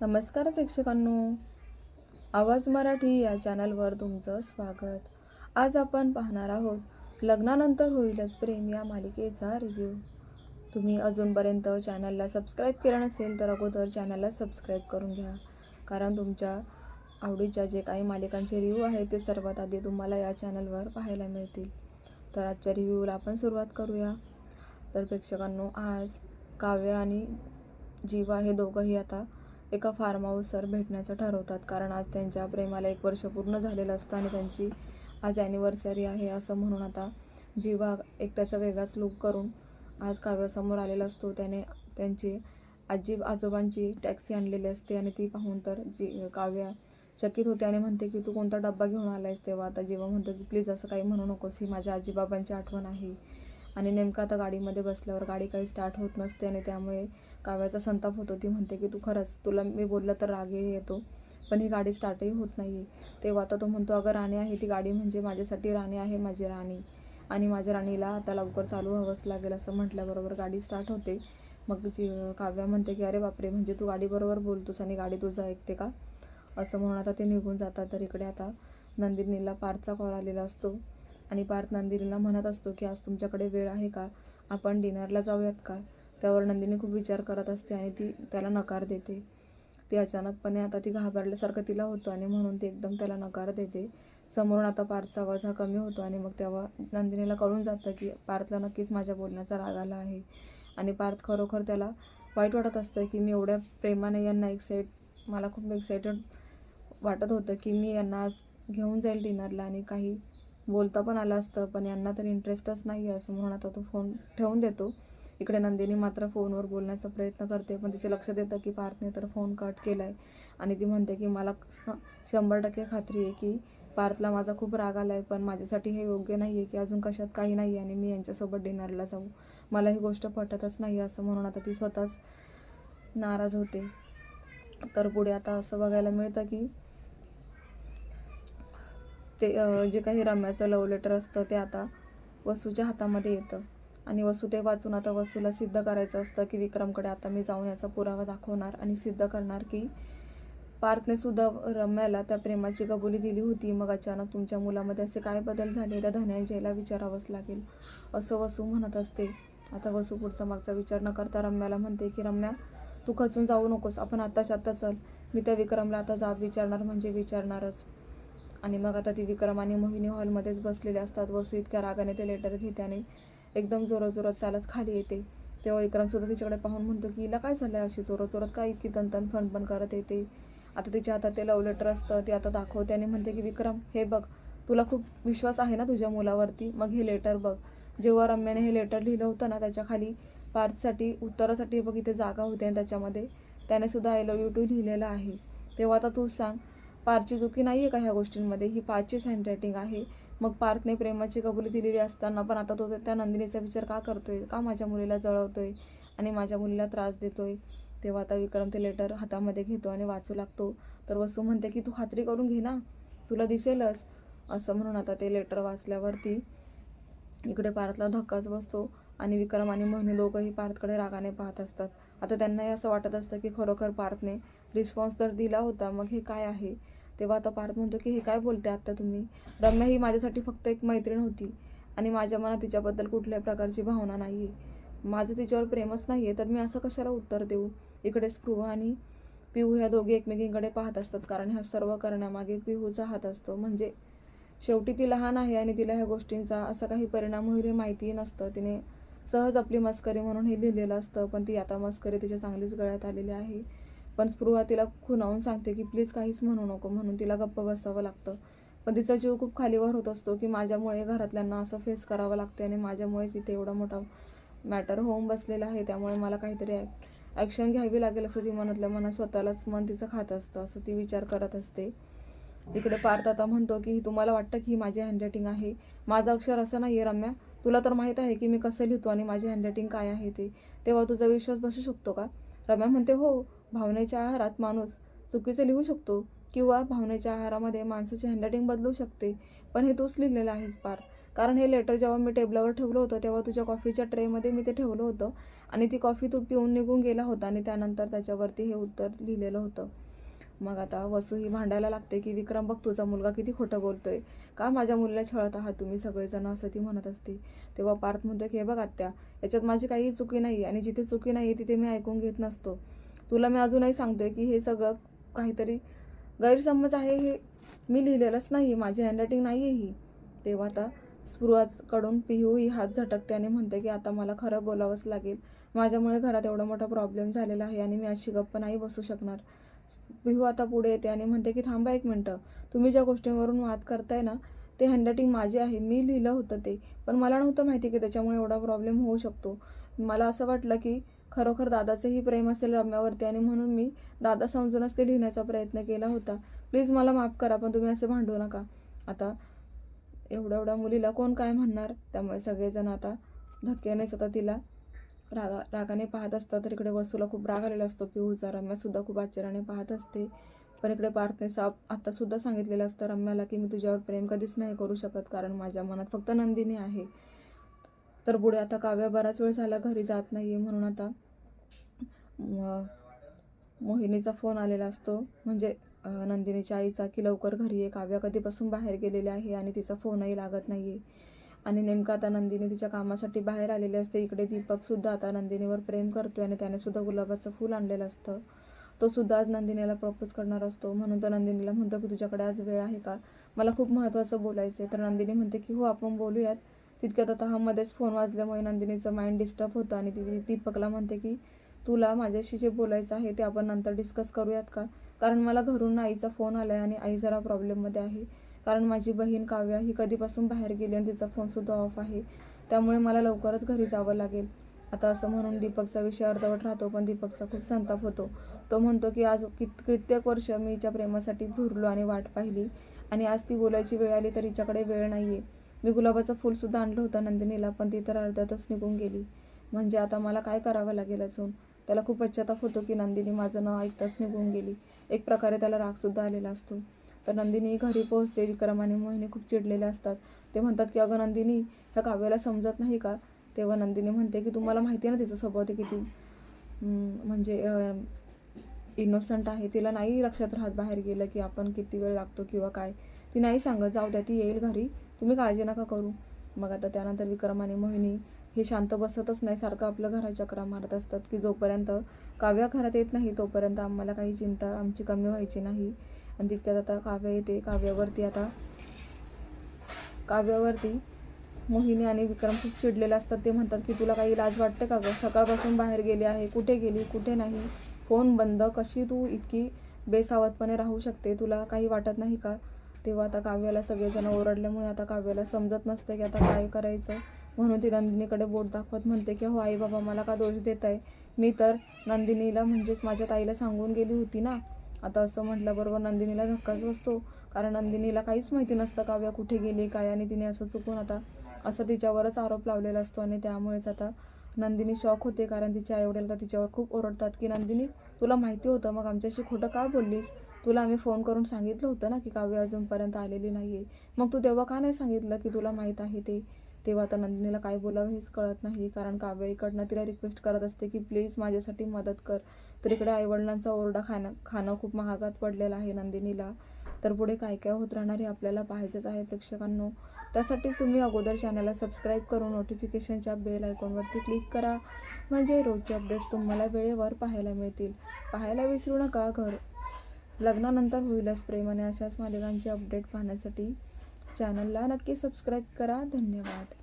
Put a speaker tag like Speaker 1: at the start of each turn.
Speaker 1: नमस्कार प्रेक्षकांनो. आवाज मराठी या चॅनलवर तुमचं स्वागत. आज आपण पाहणार आहोत लग्नानंतर होईलच प्रेम या मालिकेचा रिव्ह्यू तुम्ही अजूनपर्यंत चॅनलला सबस्क्राईब केलं नसेल तर अगोदर चॅनलला सबस्क्राईब करून घ्या. कारण तुमच्या आवडीच्या जे काही मालिकांचे रिव्ह्यू आहेत ते सर्वात आधी तुम्हाला या चॅनलवर पाहायला मिळतील. तर आजच्या रिव्ह्यूला आपण सुरुवात करूया. तर प्रेक्षकांनो आज काव्य आणि जीवा हे दोघंही आता एका फार्म हाऊसवर भेटण्याचं ठरवतात. कारण आज त्यांच्या प्रेमाला एक वर्ष पूर्ण झालेलं असतं आणि त्यांची आज ॲनिव्हर्सरी आहे असं म्हणून आता जीवा एक त्याचा वेगळाच लुक करून आज काव्यासमोर आलेला असतो. त्याने त्यांची आजी आजोबांची टॅक्सी आणलेली असते आणि ती पाहून तर जी काव्या चकित होते आणि म्हणते की तू कोणता डब्बा घेऊन आला आहेस तेव्हा? आता जेव्हा म्हणतो की प्लीज असं काही म्हणू नकोस. ही माझ्या आजीबाबांची आठवण आहे. आणि नेमकं आता गाडीमध्ये बसल्यावर गाडी काही स्टार्ट होत नसते आणि त्यामुळे काव्याचा संताप होतो. ती म्हणते की तू खरंच तुला मी बोललं तर रागही येतो पण ही गाडी स्टार्टही होत नाही आहे तेव्हा आता तो म्हणतो अगं राणी आहे ती गाडी म्हणजे माझ्यासाठी राणी आहे माझी राणी आणि माझ्या राणीला आता लवकर चालू हवंच लागेल असं म्हटल्याबरोबर गाडी स्टार्ट होते. मग जी काव्या म्हणते की अरे बापरे म्हणजे तू गाडीबरोबर बोलतोस आणि गाडी तुझं ऐकते का? असं म्हणून आता ते निघून जातात. तर इकडे आता नंदिनीला पारचा कॉल आलेला असतो. आणि पार्थ नंदिनीला म्हणत असतो की आज तुमच्याकडे वेळ आहे का? आपण डिनरला जाऊयात का? त्यावर नंदिनी खूप विचार करत असते आणि ती त्याला नकार देते. ती अचानकपणे आता ती घाबरल्यासारखं तिला होतं आणि म्हणून ती एकदम त्याला नकार देते. समोरून आता पार्थचा आवाज हा कमी होतो आणि मग तेव्हा नंदिनीला कळून जातं की पार्थला नक्कीच माझ्या बोलण्याचा राग आला आहे. आणि पार्थ खरोखर त्याला वाईट वाटत असतं की मी एवढ्या प्रेमाने यांना एक्साइट मला खूप एक्साइटेड वाटत होतं की मी यांना आज घेऊन जाईल डिनरला आणि काही बोलता पण आलं असतं पण यांना तर इंटरेस्टच नाही आहे असं म्हणून आता तो फोन ठेवून देतो. इकडे नंदिनी मात्र फोनवर बोलण्याचा प्रयत्न करते पण तिचे लक्ष देतं की पार्थने तर फोन कट केला आहे आणि ती म्हणते की मला शंभर टक्के खात्री आहे की पार्थला माझा खूप राग आला आहे पण माझ्यासाठी हे योग्य नाही आहे की अजून कशात काही नाही आहे आणि मी यांच्यासोबत डिनरला जाऊ. मला ही गोष्ट पटतच नाही असं म्हणून आता ती स्वतःच नाराज होते. तर पुढे आता असं बघायला मिळतं की ते जे काही रम्याचं लव्ह लेटर असतं ते आता वसूच्या हातामध्ये येतं. आणि वसू ते वाचून आता वसूला सिद्ध करायचं असतं की विक्रमकडे आता मी जाऊन याचा पुरावा दाखवणार आणि सिद्ध करणार की पार्थने सुद्धा रम्याला त्या प्रेमाची कबुली दिली होती. मग अचानक तुमच्या मुलामध्ये असे काय बदल झाले? त्या धनंजयला विचारावंच लागेल. असं वसू म्हणत असते. आता वसू पुढचा मागचा विचार न करता रम्याला म्हणते की रम्या तू खचून जाऊ नकोस. आपण आत्ताच्या आत्ता चल. मी त्या विक्रमला आता जाब विचारणार म्हणजे विचारणारच. आणि मग आता ती विक्रम आणि मोहिनी हॉलमध्येच बसलेले असतात. वसू इतक्या रागाने ते लेटर घेते आणि एकदम जोरात जोरात चालत खाली येते. तेव्हा विक्रमसुद्धा तिच्याकडे पाहून म्हणतो की हिला काय झालं अशी? जोरात जोरात काय इतकी तनतन फणफण करत येते? आता तिच्या हातात ते लव्ह लेटर असतं ते आता दाखवते आणि म्हणते की विक्रम हे बघ तुला खूप विश्वास आहे ना तुझ्या मुलावरती? मग हे लेटर बघ. जेव्हा रम्याने हे लेटर लिहिलं होतं ना त्याच्याखाली पार्थसाठी उत्तरासाठी बघ इथे जागा होती आणि त्याच्यामध्ये त्याने सुद्धा आय लव्ह यू टू लिहिलेलं आहे. तेव्हा आता तू सांग पारची चुकी नाही आहे का ह्या गोष्टींमध्ये? ही पारचीच हँडरायटिंग आहे. मग पार्थने प्रेमाची कबुली दिलेली असताना पण आता तो त्या नंदिनीचा विचार का करतोय? का माझ्या मुलीला जळवतोय? आणि माझ्या मुलीला त्रास देतोय? तेव्हा आता विक्रम ते लेटर हातामध्ये घेतो आणि वाचू लागतो. तर वसू म्हणते की तू खात्री करून घे ना. तुला दिसेलच. असं म्हणून आता ते लेटर वाचल्यावरती इकडे पार्थला धक्काच बसतो आणि विक्रम आणि मोहिनी दोघंही पार्थकडे रागाने पाहत असतात. आता त्यांनाही असं वाटत असतं की खरोखर पार्थने रिस्पॉन्स तर दिला होता. मग हे काय आहे? तेव्हा आता पार्थ म्हणतो की हे काय बोलते आत्ता तुम्ही? रम्या ही माझ्यासाठी फक्त एक मैत्रीण होती आणि माझ्या मनात तिच्याबद्दल कुठल्याही प्रकारची भावना नाही आहे माझं तिच्यावर प्रेमच नाही आहे तर मी असं कशाला उत्तर देऊ? इकडे स्पृह आणि पिहू ह्या दोघे एकमेकींकडे पाहत असतात कारण ह्या सर्व करण्यामागे पिहूचा हात असतो. म्हणजे शेवटी ती लहान आहे आणि तिला ह्या गोष्टींचा असा काही परिणाम होईल हे माहितीही नसतं. तिने सहज आपली मस्करी म्हणून हे लिहिलेलं असतं पण ती आता मस्करी तिच्या चांगलीच गळ्यात आलेली आहे. पण स्पृहा तिला खुणावून सांगते की प्लीज काहीच म्हणू नको म्हणून तिला गप्प बसावं लागतं. पण तिचा जीव खूप खालीवर होत असतो की माझ्यामुळे घरातल्यांना असं फेस करावं लागते आणि माझ्यामुळेच इथे एवढा मोठा मॅटर होऊन बसलेला आहे त्यामुळे मला काहीतरी ॲक्शन घ्यावी लागेल असं ती मनातल्या मनात स्वतःलाच मन तिचं खात असतं असं ती विचार करत असते. इकडे पार्थ आता म्हणतो की तुम्हाला वाटतं की ही माझी हँडरायटिंग आहे? माझं अक्षर असं नाही आहे रम्या. तुला तर माहीत आहे की मी कसं लिहितो आणि माझी हँडरायटिंग काय आहे ते. तेव्हा तुझा विश्वास बसू शकतो का? रम्या म्हणते हो. भावनेच्या आहारात माणूस चुकीचं लिहू शकतो किंवा भावनेच्या आहारामध्ये माणसाची हँडरायटिंग बदलू शकते. पण हे तूच लिहिलेलं आहेस पार कारण हे लेटर जेव्हा मी टेबलावर ठेवलं होतं तेव्हा तुझ्या कॉफीच्या ट्रेमध्ये मी ते ठेवलं होतं. आणि ती कॉफी तू पिऊन निघून गेला होता आणि त्यानंतर त्याच्यावरती हे उत्तर लिहिलेलं होतं. मग आता वसू ही भांडायला लागते की विक्रम बघ तुझा मुलगा किती खोटं बोलतोय. का माझ्या मुलीला छळत आहात तुम्ही सगळेजण? असं ती म्हणत असते. तेव्हा पार्थ म्हणतो की हे बघ आत्या याच्यात माझी काही चुकी नाही आणि जिथे चुकी नाही तिथे मी ऐकून घेत नसतो. तुला मी अजूनही सांगतोय की हे सगळं काहीतरी गैरसमज आहे हे मी लिहिलेलंच नाही माझी हँडरायटिंग नाही आहे ही. तेव्हा आता स्पृहाकडून पिहू ही हात झटकते आणि म्हणते की आता मला खरं बोलावंच लागेल. माझ्यामुळे घरात एवढा मोठा प्रॉब्लेम झालेला आहे आणि मी अशी गप्प नाही बसू शकणार. पिहू आता पुढे येते आणि म्हणते की थांबा एक मिनटं. तुम्ही ज्या गोष्टींवरून वाद करताय ना ते हँडरायटिंग माझी आहे. मी लिहिलं होतं ते. पण मला नव्हतं माहिती की त्याच्यामुळे एवढा प्रॉब्लेम होऊ शकतो. मला असं वाटलं की खरोखर दादाचंही प्रेम असेल रम्यावरती आणि म्हणून मी दादा समजूनच ते लिहिण्याचा प्रयत्न केला होता. प्लीज मला माफ करा पण तुम्ही असे भांडू नका. आता एवढ्या एवढ्या मुलीला कोण काय म्हणणार? त्यामुळे सगळेजण आता धक्क्यानेच आता तिला रागा रागाने पाहत असतात. तर इकडे वसूला खूप राग आलेला असतो. पिहूचा रम्यासुद्धा खूप आश्चर्याने पाहत असते. पण इकडे पार्थने साप आत्तासुद्धा सांगितलेलं असतं रम्याला की मी तुझ्यावर प्रेम कधीच नाही करू शकत कारण माझ्या मनात फक्त नंदिनी आहे. तर पुढे आता काव्या बराच वेळ झाला घरी जात नाही आहे म्हणून आता मोहिनीचा फोन आलेला असतो. म्हणजे नंदिनीच्या आईचा की लवकर घरी ये. काव्या कधीपासून बाहेर गेलेली आहे आणि तिचा फोनही लागत नाही आहे आणि नेमकं आता नंदिनी तिच्या कामासाठी बाहेर आलेली असते. इकडे दीपकसुद्धा आता नंदिनीवर प्रेम करतोय आणि त्याने सुद्धा गुलाबाचं फूल आणलेलं असतं. तो सुद्धा आज नंदिनीला प्रपोज करणार असतो. म्हणून तो नंदिनीला म्हणतो की तुझ्याकडे आज वेळ आहे का? मला खूप महत्त्वाचं बोलायचं आहे तर नंदिनी म्हणते की हो आपण बोलूयात. तितक्यात आता हा मध्येच फोन वाजल्यामुळे नंदिनीचं माइंड डिस्टर्ब होतं आणि ती दीपकला म्हणते की तुला माझ्याशी जे बोलायचं आहे ते आपण नंतर डिस्कस करूयात का? कारण मला घरून आईचा फोन आला आहे आणि आई जरा प्रॉब्लेममध्ये आहे. कारण माझी बहीण काव्या ही कधीपासून बाहेर गेली आणि तिचा फोनसुद्धा ऑफ आहे. त्यामुळे मला लवकरच घरी जावं लागेल. आता असं म्हणून दीपकचा विषय अर्धवट राहतो पण दीपकचा खूप संताप होतो. तो म्हणतो की आज कित कित्येक वर्ष मी हिच्या प्रेमासाठी झुरलो आणि वाट पाहिली आणि आज ती बोलायची वेळ आली तर हिच्याकडे वेळ नाही आहे मी गुलाबाचं फूलसुद्धा आणलं होतं नंदिनीला पण ती तर अर्ध्यातच निघून गेली. म्हणजे आता मला काय करावं लागेल अजून? त्याला खूप पश्चाताप होतो की नंदिनी माझं न ऐकताच निघून गेली. एक प्रकारे त्याला रागसुद्धा आलेला असतो. तर नंदिनी घरी पोहोचते विक्रम आणि मोहिनी खूप चिडलेले असतात. ते म्हणतात की अगं नंदिनी ह्या काव्याला समजत नाही का? तेव्हा नंदिनी म्हणते की तुम्हाला माहिती आहे ना तिचा स्वभाव ते किती म्हणजे इनोसंट आहे. तिला नाही लक्षात राहत बाहेर गेलं की आपण किती वेळ लागतो किंवा काय. ती नाही सांगत जाऊ द्या ती येईल घरी. तुम्ही काळजी नका करू. मग आता त्यानंतर विक्रम आणि मोहिनी हे शांत बसतच नाही सारखं आपलं घराच्या चक्रा मारत असतात की जोपर्यंत काव्या घरात येत नाही तोपर्यंत आम्हाला काही चिंता आमची कमी व्हायची नाही. आणि तितक्यात आता काव्या येते. काव्यावरती आता काव्यावरती मोहिनी आणि विक्रम खूप चिडलेले असतात. ते म्हणतात की तुला काही लाज वाटते का गं? सकाळपासून बाहेर गेली आहे. कुठे गेली? कुठे नाही? फोन बंद. कशी तू इतकी बेसावधपणे राहू शकते? तुला काही वाटत नाही का? तेव्हा आता काव्याला सगळेजण ओरडल्यामुळे आता काव्याला समजत नसतं की आता काय करायचं. म्हणून ती नंदिनीकडे बोट दाखवत म्हणते की हो आई बाबा मला का दोष देत आहे मी तर नंदिनीला म्हणजेच माझ्या ताईला सांगून गेली होती ना. आता असं म्हटल्याबरोबर नंदिनीला धक्काच बसतो. कारण नंदिनीला काहीच माहिती नसतं काव्या कुठे गेली काय आणि तिने असं चुकून आता असं तिच्यावरच आरोप लावलेला असतो आणि त्यामुळेच आता नंदिनी शॉक होते. कारण तिच्या आईवडील तर तिच्यावर खूप ओरडतात की नंदिनी तुला माहिती होतं मग आमच्याशी खोटं का बोललीस? तुला आम्ही फोन करून सांगितलं होतं ना की काव्य अजूनपर्यंत आलेली नाही आहे मग तू तेव्हा का नाही सांगितलं की तुला माहीत आहे ते? तेव्हा आता नंदिनीला काय बोलावं हेच कळत नाही. कारण काव्य इकडनं तिला रिक्वेस्ट करत असते की प्लीज माझ्यासाठी मदत कर. तर इकडे आईवडिलांचा ओरडा खाणं खाणं खूप महागात पडलेलं आहे नंदिनीला. तर पुढे काय काय होत राहणार हे आपल्याला पाहायचंच आहे प्रेक्षकांनो. त्यासाठीच तुम्ही अगोदर चॅनलला सबस्क्राईब करून नोटिफिकेशनच्या बेल आयकॉनवरती क्लिक करा. म्हणजे रोजचे अपडेट्स तुम्हाला वेळेवर पाहायला मिळतील. पाहायला विसरू नका घर. लग्नानंतर होईलच प्रेम आणि अशाच मालिकांचे अपडेट पाहण्यासाठी चॅनलला नक्की सबस्क्राईब करा. धन्यवाद.